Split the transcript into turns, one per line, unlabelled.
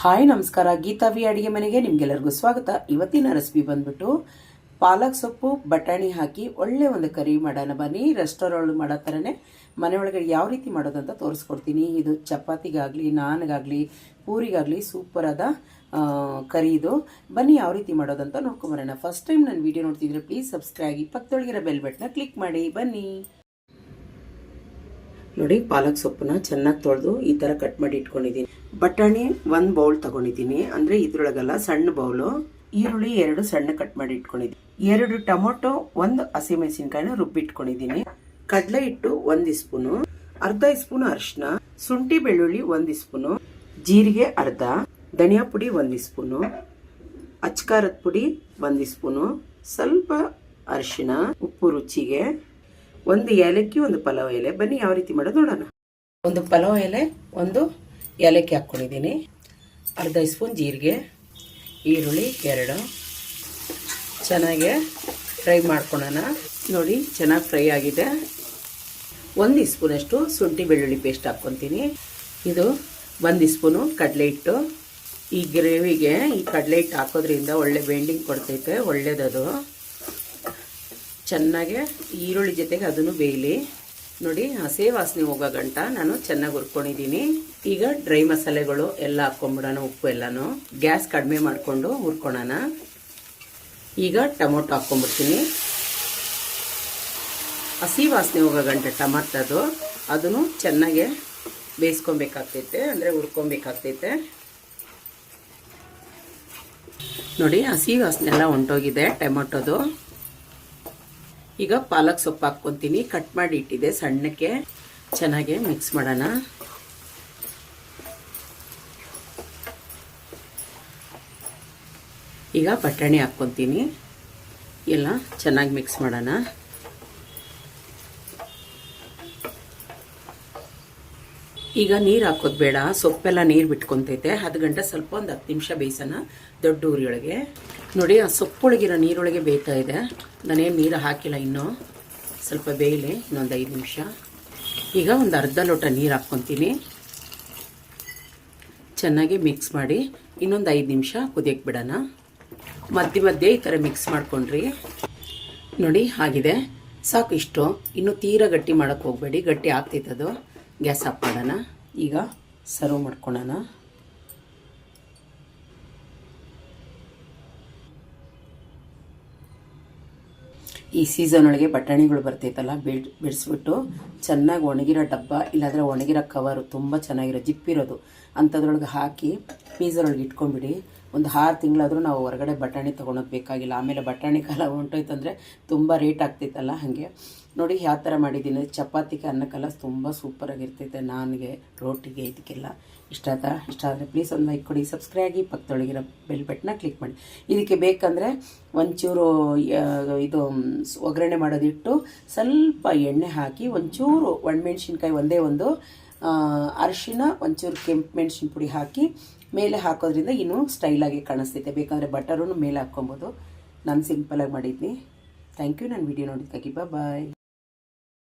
Hi, ನಮಸ್ಕಾರ. ಗೀತಾವಿ ಅಡುಗೆ ಮನೆಗೆ ನಿಮ್ಗೆಲ್ಲರಿಗೂ ಸ್ವಾಗತ. ಇವತ್ತಿನ ರೆಸಿಪಿ ಬಂದ್ಬಿಟ್ಟು ಪಾಲಕ್ ಸೊಪ್ಪು, ಬಟಾಣಿ ಹಾಕಿ ಒಳ್ಳೆ ಒಂದು ಕರಿ ಮಾಡೋಣ. ಬನ್ನಿ ರೆಸ್ಟೋರೆಂಟ್ ಮಾಡೋ ಥರನೇ ಮನೆ ಒಳಗಡೆ ಯಾವ ರೀತಿ ಮಾಡೋದಂತ ತೋರಿಸ್ಕೊಡ್ತೀನಿ. ಇದು ಚಪಾತಿಗಾಗಲಿ, ನಾನ್ಗಾಗಲಿ, ಪೂರಿಗಾಗಲಿ ಸೂಪರಾದ ಕರಿ ಇದು. ಬನ್ನಿ, ಯಾವ ರೀತಿ ಮಾಡೋದಂತ ನೋಡ್ಕೊಂಬರೋಣ. ಫಸ್ಟ್ ಟೈಮ್ ನಾನು ವಿಡಿಯೋ ನೋಡ್ತಿದ್ರೆ ಪ್ಲೀಸ್ ಸಬ್ಸ್ಕ್ರೈಬ್ ಆಗಿ ಪಕ್ಕದೊಳಗಿರೋ ಬೆಲ್ ಬಟನ್ನ ಕ್ಲಿಕ್ ಮಾಡಿ. ಬನ್ನಿ. ನೋಡಿ, ಪಾಲಕ್ ಸೊಪ್ಪನ್ನ ಚೆನ್ನಾಗಿ ತೊಳೆದು ಈ ಥರ ಕಟ್ ಮಾಡಿ ಇಟ್ಕೊಂಡಿದ್ದೀನಿ ಬಟಾಣಿ ಒಂದು ಬೌಲ್ ತಗೊಂಡಿದ್ದೀನಿ ಅಂದರೆ ಇದ್ರೊಳಗಲ್ಲ ಸಣ್ಣ ಬೌಲು ಈರುಳ್ಳಿ ಎರಡು ಸಣ್ಣ ಕಟ್ ಮಾಡಿ ಇಟ್ಕೊಂಡಿದ್ದೀನಿ ಎರಡು ಟೊಮೊಟೊ, ಒಂದು ಹಸಿಮೆಣಸಿನ್ಕಾಯಿನ ರುಬ್ಬಿಟ್ಕೊಂಡಿದ್ದೀನಿ ಕಡಲೆ ಹಿಟ್ಟು ಒಂದು ಸ್ಪೂನು, ಅರ್ಧ ಸ್ಪೂನ್ ಅರಿಶಿನ, ಶುಂಠಿ ಬೆಳ್ಳುಳ್ಳಿ ಒಂದು ಸ್ಪೂನು, ಜೀರಿಗೆ ಅರ್ಧ, ಧನಿಯಾ ಪುಡಿ ಒಂದು ಸ್ಪೂನು, ಅಚ್ಕಾರದ ಪುಡಿ ಒಂದು ಸ್ಪೂನು, ಸ್ವಲ್ಪ ಅರಿಶಿನ, ಉಪ್ಪು ರುಚಿಗೆ ಒಂದು ಏಲಕ್ಕಿ, ಒಂದು ಪಲಾವ್ ಎಲೆ. ಬನ್ನಿ, ಯಾವ ರೀತಿ ಮಾಡೋದು ನೋಡೋಣ. ಒಂದು ಪಲಾವ್ ಎಲೆ, ಒಂದು ಏಲಕ್ಕಿ ಹಾಕ್ಕೊಂಡಿದ್ದೀನಿ. ಅರ್ಧ ಸ್ಪೂನ್ ಜೀರಿಗೆ, ಈರುಳ್ಳಿ ಎರಡು. ಚೆನ್ನಾಗಿ ಫ್ರೈ ಮಾಡ್ಕೊಳೋಣ ನೋಡಿ, ಚೆನ್ನಾಗಿ ಫ್ರೈ ಆಗಿದೆ. ಒಂದು ಸ್ಪೂನಷ್ಟು ಶುಂಠಿ ಬೆಳ್ಳುಳ್ಳಿ ಪೇಸ್ಟ್ ಹಾಕ್ಕೊತೀನಿ. ಇದು ಒಂದು ಸ್ಪೂನು ಕಡಲೆ ಹಿಟ್ಟು. ಈ ಗ್ರೇವಿಗೆ ಈ ಕಡಲೆ ಹಿಟ್ಟು ಹಾಕೋದ್ರಿಂದ ಒಳ್ಳೆ ಬೆಂಡಿಂಗ್ ಕೊಡ್ತೈತೆ, ಒಳ್ಳೇದದು. ಚೆನ್ನಾಗಿ ಈರುಳ್ಳಿ ಜೊತೆಗೆ ಅದನ್ನು ಬೇಯಲಿ. ನೋಡಿ, ಹಸೆ ವಾಸನೆ ಹೋಗೋ ಗಂಟ ನಾನು ಚೆನ್ನಾಗಿ ಹುರ್ಕೊಂಡಿದ್ದೀನಿ. ಈಗ ಡ್ರೈ ಮಸಾಲೆಗಳು ಎಲ್ಲ ಹಾಕ್ಕೊಂಬಿಡೋಣ, ಉಪ್ಪು ಎಲ್ಲನೂ. ಗ್ಯಾಸ್ ಕಡಿಮೆ ಮಾಡಿಕೊಂಡು ಹುರ್ಕೊಳೋಣ. ಈಗ ಟೊಮೊಟೊ ಹಾಕ್ಕೊಂಬಿಡ್ತೀನಿ. ಹಸಿ ವಾಸನೆ ಹೋಗೋ ಗಂಟೆ ಟಮಾಟದು. ಅದನ್ನು ಚೆನ್ನಾಗೆ ಬೇಯಿಸ್ಕೊಬೇಕಾಗ್ತೈತೆ, ಅಂದರೆ ಹುರ್ಕೊಬೇಕಾಗ್ತೈತೆ. ನೋಡಿ, ಹಸಿ ವಾಸನೆ ಎಲ್ಲ ಹೊಂಟೋಗಿದೆ ಟೊಮೊಟೊದು. ಈಗ ಪಾಲಕ್ ಸೊಪ್ಪು ಹಾಕ್ಕೊತೀನಿ. ಕಟ್ ಮಾಡಿ ಇಟ್ಟಿದೆ ಸಣ್ಣಕ್ಕೆ. ಚೆನ್ನಾಗಿ ಮಿಕ್ಸ್ ಮಾಡೋಣ. ಈಗ ಬಟಾಣಿ ಹಾಕ್ಕೊತೀನಿ. ಎಲ್ಲ ಚೆನ್ನಾಗಿ ಮಿಕ್ಸ್ ಮಾಡೋಣ. ಈಗ ನೀರು ಹಾಕೋದು ಬೇಡ, ಸೊಪ್ಪೆಲ್ಲ ನೀರು ಬಿಟ್ಕೊಂತೈತೆ. ಹತ್ತು ಗಂಟೆ ಸ್ವಲ್ಪ ಒಂದು ಹತ್ತು ನಿಮಿಷ ಬೇಯಿಸೋಣ ದೊಡ್ಡ ಊರಿಯೊಳಗೆ. ನೋಡಿ, ಆ ಸೊಪ್ಪೊಳಗಿರೋ ನೀರೊಳಗೆ ಬೇಯ್ತಾ ಇದೆ. ನಾನೇನು ನೀರು ಹಾಕಿಲ್ಲ ಇನ್ನೂ. ಸ್ವಲ್ಪ ಬೇಯಲಿ, ಇನ್ನೊಂದು ಐದು ನಿಮಿಷ. ಈಗ ಒಂದು ಅರ್ಧ ಲೋಟ ನೀರು ಹಾಕ್ಕೊತೀನಿ. ಚೆನ್ನಾಗಿ ಮಿಕ್ಸ್ ಮಾಡಿ ಇನ್ನೊಂದು ಐದು ನಿಮಿಷ ಕುದಿಯಕ್ಕೆ ಬಿಡೋಣ. ಮಧ್ಯೆ ಮಧ್ಯೆ ಈ ಥರ ಮಿಕ್ಸ್ ಮಾಡ್ಕೊಂಡ್ರಿ. ನೋಡಿ, ಆಗಿದೆ. ಸಾಕು ಇಷ್ಟು. ಇನ್ನೂ ತೀರಾ ಗಟ್ಟಿ ಮಾಡೋಕ್ಕೆ ಹೋಗಬೇಡಿ. ಗಟ್ಟಿ ಆಗ್ತೈತದು ಗ್ಯಾಸ್ ಆಫ್ ಮಾಡೋಣ. ಈಗ ಸರ್ವ್ ಮಾಡ್ಕೊಳ್ಳೋಣ. ಈ ಸೀಸನ್ ಒಳಗೆ ಬಟಾಣಿಗಳು ಬರ್ತೈತಲ್ಲ, ಬಿಡ್, ಬಿಡಿಸ್ಬಿಟ್ಟು ಚೆನ್ನಾಗಿ ಒಣಗಿರೋ ಡಬ್ಬ, ಇಲ್ಲಾಂದ್ರೆ ಒಣಗಿರೋ ಕವರು ತುಂಬ ಚೆನ್ನಾಗಿರೋ, ಜಿಪ್ಪಿರೋದು. ಅಂಥದ್ರೊಳಗೆ ಹಾಕಿ ಫ್ರೀಸರೊಳಗೆ ಇಟ್ಕೊಂಡ್ಬಿಡಿ. ಒಂದು ಆರು ತಿಂಗಳಾದರೂ ನಾವು ಹೊರಗಡೆ ಬಟಾಣಿ ತೊಗೊಳೋದು ಬೇಕಾಗಿಲ್ಲ. ಆಮೇಲೆ ಬಟಾಣಿ ಕಾಲ ಹೊಂಟೋಯ್ತು ಅಂದರೆ ತುಂಬ ರೇಟ್ ಆಗ್ತಿತ್ತಲ್ಲ ಹಾಗೆ. ನೋಡಿ ಯಾವ ಥರ ಮಾಡಿದ್ದೀನಿ. ಚಪಾತಿಗೆ ಅನ್ನಕ್ಕೆಲ್ಲ ತುಂಬ ಸೂಪರಾಗಿರ್ತೈತೆ ನಾನ್ಗೆ, ರೋಟಿಗೆ ಇದಕ್ಕೆಲ್ಲ. ಇಷ್ಟ ಆಯ್ತಾ? ಇಷ್ಟ ಆದರೆ ಪ್ಲೀಸ್ ಒಂದು ಲೈಕ್ ಕೊಡಿ ಸಬ್ಸ್ಕ್ರೈಬ್ ಆಗಿ ಪಕ್ಕದೊಳಗಿರೋ ಬೆಲ್ ಬಟನ್ನ ಕ್ಲಿಕ್ ಮಾಡಿ. ಇದಕ್ಕೆ ಬೇಕಂದರೆ ಒಂಚೂರು ಇದು, ಒಗ್ಗರಣೆ ಮಾಡೋದಿಟ್ಟು ಸ್ವಲ್ಪ ಎಣ್ಣೆ ಹಾಕಿ ಒಂಚೂರು ಒಣಮೆಣ್ಸಿನ್ಕಾಯಿ ಒಂದೇ ಒಂದು ಅರಿಶಿನ, ಒಂಚೂರು ಕೆಂಪು ಮೆಣಸಿನ ಪುಡಿ ಹಾಕಿ ಮೇಲೆ ಹಾಕೋದ್ರಿಂದ ಇನ್ನೂ ಸ್ಟೈಲಾಗಿ ಕಾಣಿಸ್ತೈತೆ ಬೇಕಾದರೆ ಬಟರೂ ಮೇಲೆ ಹಾಕ್ಕೊಬೋದು. ನಾನು ಸಿಂಪಲಾಗಿ ಮಾಡಿದ್ನಿ. ಥ್ಯಾಂಕ್ ಯು ನಾನು ವಿಡಿಯೋ ನೋಡಿದ್ದಕ್ಕಾಗಿ. ಬಾಯ್